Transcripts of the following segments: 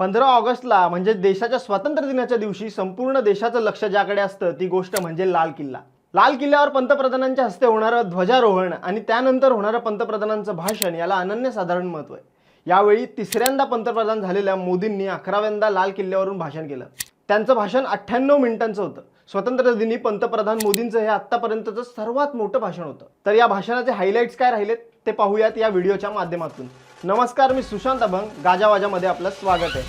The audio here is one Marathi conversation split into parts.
पंधरा ऑगस्टला म्हणजे देशाच्या स्वातंत्र्य दिनाच्या दिवशी संपूर्ण देशाचं लक्ष ज्याकडे असतं ती गोष्ट म्हणजे लाल किल्ला. लाल किल्ल्यावर पंतप्रधानांच्या हस्ते होणारं ध्वजारोहण आणि त्यानंतर होणारं पंतप्रधानांचं भाषण याला अनन्यसाधारण महत्त्व आहे. यावेळी तिसऱ्यांदा पंतप्रधान झालेल्या मोदींनी अकराव्यांदा लाल किल्ल्यावरून भाषण केलं. त्यांचं भाषण अठ्ठ्याण्णव मिनिटांचं होतं. स्वातंत्र्य दिनी पंतप्रधान मोदींचं हे आत्तापर्यंतचं सर्वात मोठं भाषण होतं. तर या भाषणाचे हायलाईट्स काय राहिलेत ते पाहूयात या व्हिडिओच्या माध्यमातून. नमस्कार मी सुशांत अभंग. गाजावाजामध्ये आपलं स्वागत आहे.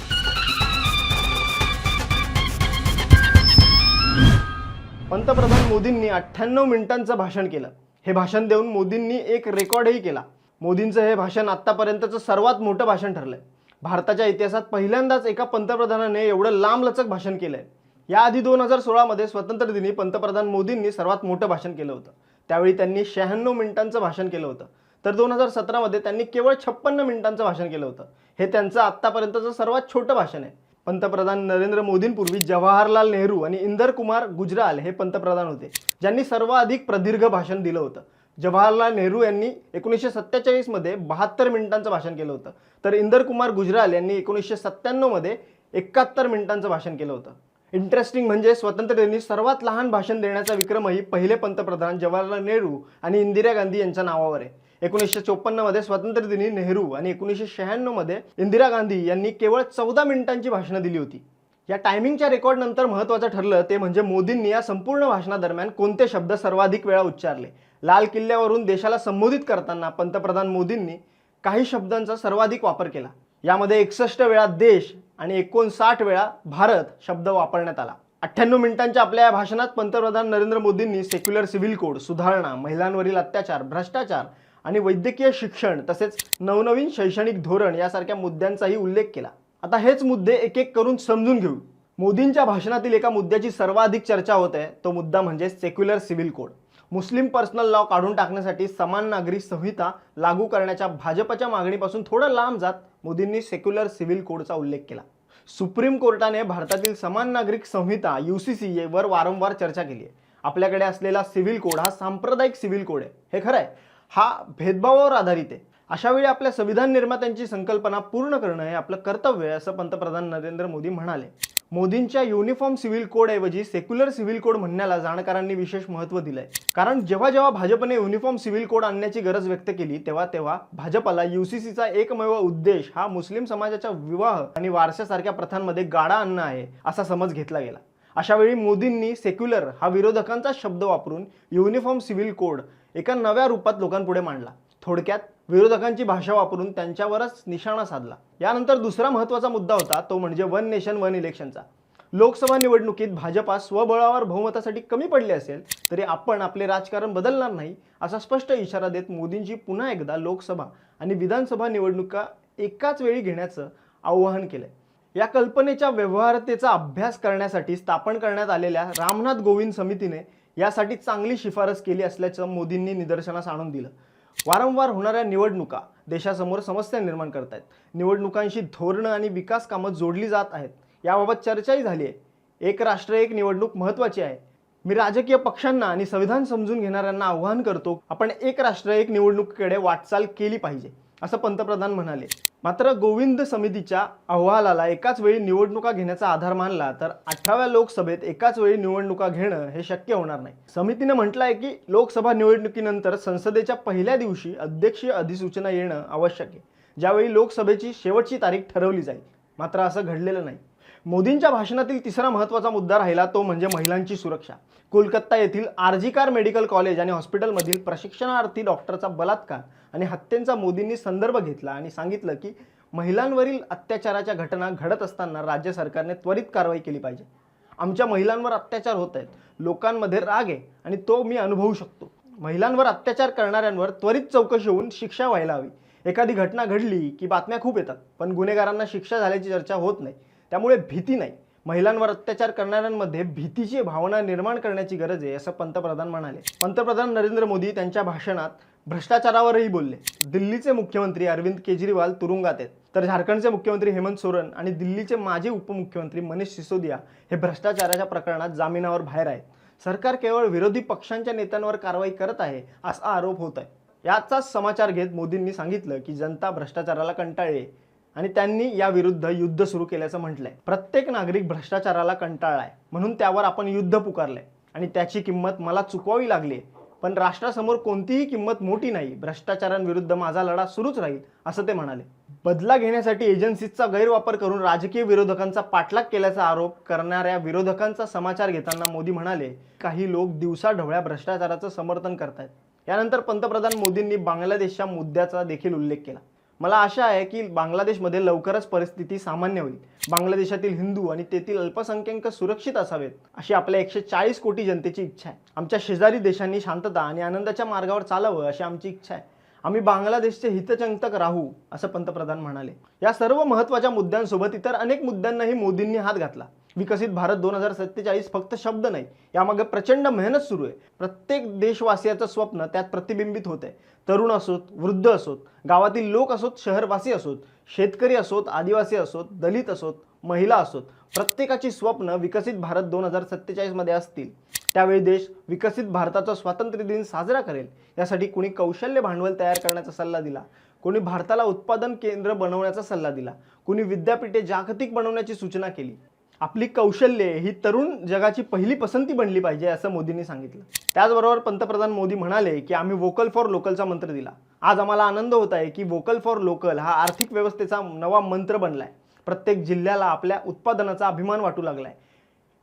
पंतप्रधान मोदींनी अठ्ठ्याण्णव मिनिटांचं भाषण केलं. हे भाषण देऊन मोदींनी एक रेकॉर्डही केला. मोदींचं हे भाषण आत्तापर्यंतचं सर्वात मोठं भाषण ठरलंय. भारताच्या इतिहासात पहिल्यांदाच एका पंतप्रधानाने एवढं लांबलचक भाषण केलंय. याआधी दोन हजार सोळामध्ये स्वतंत्र दिनी पंतप्रधान मोदींनी सर्वात मोठं भाषण केलं होतं. त्यावेळी त्यांनी शहाण्णव मिनिटांचं भाषण केलं होतं. तर दोन हजार सतरामध्ये त्यांनी केवळ छप्पन्न मिनिटांचं भाषण केलं होतं. हे त्यांचं आत्तापर्यंतचं सर्वात छोटं भाषण आहे. पंतप्रधान नरेंद्र मोदींपूर्वी जवाहरलाल नेहरू आणि इंदर कुमार गुजराल हे पंतप्रधान होते ज्यांनी सर्वाधिक प्रदीर्घ भाषण दिलं होतं. जवाहरलाल नेहरू यांनी एकोणीसशे सत्तेचाळीसमध्ये बहात्तर मिनिटांचं भाषण केलं होतं. तर इंदर कुमार गुजराल यांनी एकोणीसशे सत्त्याण्णवमध्ये एकाहत्तर मिनिटांचं भाषण केलं होतं. इंटरेस्टिंग म्हणजे स्वातंत्र्य सर्वात लहान भाषण देण्याचा विक्रमही पहिले पंतप्रधान जवाहरलाल नेहरू आणि इंदिरा गांधी यांच्या नावावर आहे. एकोणीसशे चोपन्नमध्ये स्वातंत्र्य दिनी नेहरू आणि एकोणीसशे शहाण्णवमध्ये इंदिरा गांधी यांनी केवळ चौदा मिनिटांची भाषणं दिली होती. या टायमिंगच्या रेकॉर्डनंतर महत्त्वाचं ठरलं ते म्हणजे मोदींनी या संपूर्ण भाषणादरम्यान कोणते शब्द सर्वाधिक वेळा उच्चारले? लाल किल्ल्यावरून देशाला संबोधित करताना पंतप्रधान मोदींनी काही शब्दांचा सर्वाधिक वापर केला. यामध्ये एकसष्ट वेळा देश आणि एकोणसाठ वेळा भारत शब्द वापरण्यात आला. अठ्ठ्याण्णव मिनिटांच्या आपल्या या भाषणात पंतप्रधान नरेंद्र मोदींनी सेक्युलर सिव्हिल कोड सुधारणा महिलांवरील अत्याचार भ्रष्टाचार आणि वैद्यकीय शिक्षण तसेच नवनवीन शैक्षणिक धोरण यासारख्या मुद्द्यांचाही उल्लेख केला. आता हेच मुद्दे एक एक करून समजून घेऊ. मोदींच्या भाषणातील एका मुद्द्याची सर्वाधिक चर्चा होत आहे. तो मुद्दा म्हणजे secular civil code Muslim personal law काढून टाकण्यासाठी समान नागरी संहिता लागू करण्याच्या भाजपच्या मागणीपासून थोडं लांब जात मोदींनी सेक्युलर सिव्हिल कोडचा उल्लेख केला. सुप्रीम कोर्टाने भारतातील समान नागरिक संहिता यू सी सी वर वारंवार चर्चा केली आहे. आपल्याकडे असलेला सिव्हिल कोड हा सांप्रदायिक सिव्हिल कोड आहे. हे खरं आहे. हा भेदभावावर आधारित आहे. अशावेळी आपल्या संविधान निर्मात्यांची संकल्पना पूर्ण करणं हे आपलं कर्तव्य आहे असं पंतप्रधान नरेंद्र मोदी म्हणाले. मोदींच्या युनिफॉर्म सिव्हिल कोडऐवजी सेक्युलर सिव्हिल कोड म्हणण्याला जाणकारांनी विशेष महत्त्व दिलंय. कारण जेव्हा जेव्हा भाजपने युनिफॉर्म सिव्हिल कोड आणण्याची गरज व्यक्त केली तेव्हा तेव्हा भाजपला युसीसीचा एकमेव उद्देश हा मुस्लिम समाजाच्या विवाह आणि वारशासारख्या प्रथांमध्ये गाडा आणणं आहे असा समज घेतला गेला. अशावेळी मोदींनी सेक्युलर हा विरोधकांचा शब्द वापरून युनिफॉर्म सिव्हिल कोड एका नव्या रूपात लोकांपुढे मांडला. थोडक्यात विरोधकांची भाषा वापरून त्यांच्यावरच निशाणा साधला. यानंतर दुसरा महत्त्वाचा मुद्दा होता तो म्हणजे वन नेशन वन इलेक्शनचा. लोकसभा निवडणुकीत भाजपा स्वबळावर बहुमतासाठी कमी पडले असेल तरी आपण आपले राजकारण बदलणार नाही असा स्पष्ट इशारा देत मोदींची पुन्हा एकदा लोकसभा आणि विधानसभा निवडणुका एकाच वेळी घेण्याचं आवाहन केलंय. या कल्पनेच्या व्यवहारतेचा अभ्यास करण्यासाठी स्थापन करण्यात आलेल्या रामनाथ गोविंद समितीने यासाठी चांगली शिफारस केली असल्याचं मोदींनी निदर्शनास आणून दिलं. वारंवार होणाऱ्या निवडणुका देशासमोर समस्या निर्माण करत आहेत निवडणुकांशी धोरणं आणि विकास कामं जोडली जात आहेत. याबाबत चर्चाही झाली आहे. एक राष्ट्र एक निवडणूक महत्त्वाची आहे. मी राजकीय पक्षांना आणि संविधान समजून घेणाऱ्यांना आव्हान करतो आपण एक राष्ट्र एक निवडणुकीकडे वाटचाल केली पाहिजे असं पंतप्रधान म्हणाले. मात्र गोविंद समितीच्या अहवालाला एकाच वेळी निवडणुका घेण्याचा आधार मानला तर अठराव्या लोकसभेत एकाच वेळी निवडणुका घेणं हे शक्य होणार नाही. समितीनं म्हटलं आहे की लोकसभा निवडणुकीनंतर संसदेच्या पहिल्या दिवशी अध्यक्षीय अधिसूचना येणं आवश्यक आहे. ज्यावेळी लोकसभेची शेवटची तारीख ठरवली जाईल. मात्र असं घडलेलं नाही. मोदींच्या भाषणातील तिसरा महत्त्वाचा मुद्दा राहिला तो म्हणजे महिलांची सुरक्षा. कोलकाता येथील आर्जिकार मेडिकल कॉलेज आणि हॉस्पिटलमधील प्रशिक्षणार्थी डॉक्टरचा बलात्कार आणि हत्येचा मोदींनी संदर्भ घेतला आणि सांगितलं की महिलांवरील अत्याचाराच्या घटना घडत असताना राज्य सरकारने त्वरित कारवाई केली पाहिजे. आमच्या महिलांवर अत्याचार होत आहेत. लोकांमध्ये राग आहे आणि तो मी अनुभवू शकतो. महिलांवर अत्याचार करणाऱ्यांवर त्वरित चौकशी होऊन शिक्षा व्हायला हवी. एखादी घटना घडली की बातम्या खूप येतात पण गुन्हेगारांना शिक्षा झाल्याची चर्चा होत नाही. त्यामुळे भीती नाही. महिलांवर अत्याचार करणाऱ्यांमध्ये भीतीची भावना निर्माण करण्याची गरज आहे असं पंतप्रधान म्हणाले. पंतप्रधान नरेंद्र मोदी त्यांच्या भाषणात भ्रष्टाचारावरही बोलले. दिल्लीचे मुख्यमंत्री अरविंद केजरीवाल तुरुंगात आहेत. तर झारखंडचे मुख्यमंत्री हेमंत सोरेन आणि दिल्लीचे माजी उपमुख्यमंत्री मनीष सिसोदिया हे भ्रष्टाचाराच्या प्रकरणात जामिनावर बाहेर आहेत. सरकार केवळ विरोधी पक्षांच्या नेत्यांवर कारवाई करत आहे असा आरोप होत आहे. याचाच समाचार घेत मोदींनी सांगितलं की जनता भ्रष्टाचाराला कंटाळली आणि त्यांनी याविरुद्ध युद्ध सुरू केल्याचं म्हटलंय. प्रत्येक नागरिक भ्रष्टाचाराला कंटाळलाय. म्हणून त्यावर आपण युद्ध पुकारलंय. आणि त्याची किंमत मला चुकवावी लागली पण राष्ट्रासमोर कोणतीही किंमत मोठी नाही. भ्रष्टाचारांविरुद्ध माझा लढा सुरूच राहील असं ते म्हणाले. बदला घेण्यासाठी एजन्सीजचा गैरवापर करून राजकीय विरोधकांचा पाठलाग केल्याचा आरोप करणाऱ्या विरोधकांचा समाचार घेताना मोदी म्हणाले काही लोक दिवसाढवळ्या भ्रष्टाचाराचं समर्थन करतायत. यानंतर पंतप्रधान मोदींनी बांगलादेशच्या मुद्द्याचा देखील उल्लेख केला. मला आशा आहे की बांगलादेशमध्ये लवकरच परिस्थिती सामान्य होईल. बांगलादेशातील हिंदू आणि तेथील अल्पसंख्याक सुरक्षित असावेत अशी आपल्या एकशे चाळीस कोटी जनतेची इच्छा आहे. आमच्या शेजारी देशांनी शांतता आणि आनंदाच्या मार्गावर चालावं अशी आमची इच्छा आहे. आम्ही बांगलादेशचे हितचिंतक राहू असं पंतप्रधान म्हणाले. या सर्व महत्त्वाच्या मुद्द्यांसोबत इतर अनेक मुद्द्यांनाही मोदींनी हात घातला. विकसित भारत दोन हजार सत्तेचाळीस फक्त शब्द नाही यामागे प्रचंड मेहनत सुरू आहे. प्रत्येक देशवासियाचं स्वप्न त्यात प्रतिबिंबित होत आहे. तरुण असोत वृद्ध असोत गावातील लोक असोत शहरवासी असोत शेतकरी असोत आदिवासी असोत दलित असोत महिला असोत प्रत्येकाची स्वप्न विकसित भारत दोन हजार सत्तेचाळीसमध्ये असतील. त्यावेळी देश विकसित भारताचा स्वातंत्र्य दिन साजरा करेल यासाठी कुणी कौशल्य भांडवल तयार करण्याचा सल्ला दिला कोणी भारताला उत्पादन केंद्र बनवण्याचा सल्ला दिला कुणी विद्यापीठे जागतिक बनवण्याची सूचना केली आपली कौशल्ये ही तरुण जगाची पहिली पसंती बनली पाहिजे असं मोदींनी सांगितलं. त्याचबरोबर पंतप्रधान मोदी म्हणाले की आम्ही वोकल फॉर लोकलचा मंत्र दिला. आज आम्हाला आनंद होत आहे की वोकल फॉर लोकल हा आर्थिक व्यवस्थेचा नवा मंत्र बनलाय. प्रत्येक जिल्ह्याला आपल्या उत्पादनाचा अभिमान वाटू लागलाय.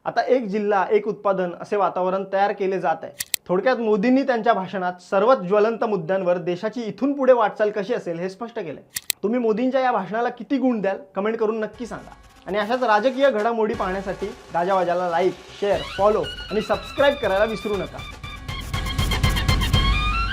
आता एक जिल्हा एक उत्पादन असे वातावरण तयार केले जात आहे. थोडक्यात मोदींनी त्यांच्या भाषणात सर्वात ज्वलंत मुद्द्यांवर देशाची इथून पुढे वाटचाल कशी असेल हे स्पष्ट केलंय. तुम्ही मोदींच्या या भाषणाला किती गुण द्याल? कमेंट करून नक्की सांगा. आणि अशाच राजकीय घडामोडी पाहण्यासाठी राजावाजाला लाईक शेअर फॉलो आणि सबस्क्राईब करायला विसरू नका.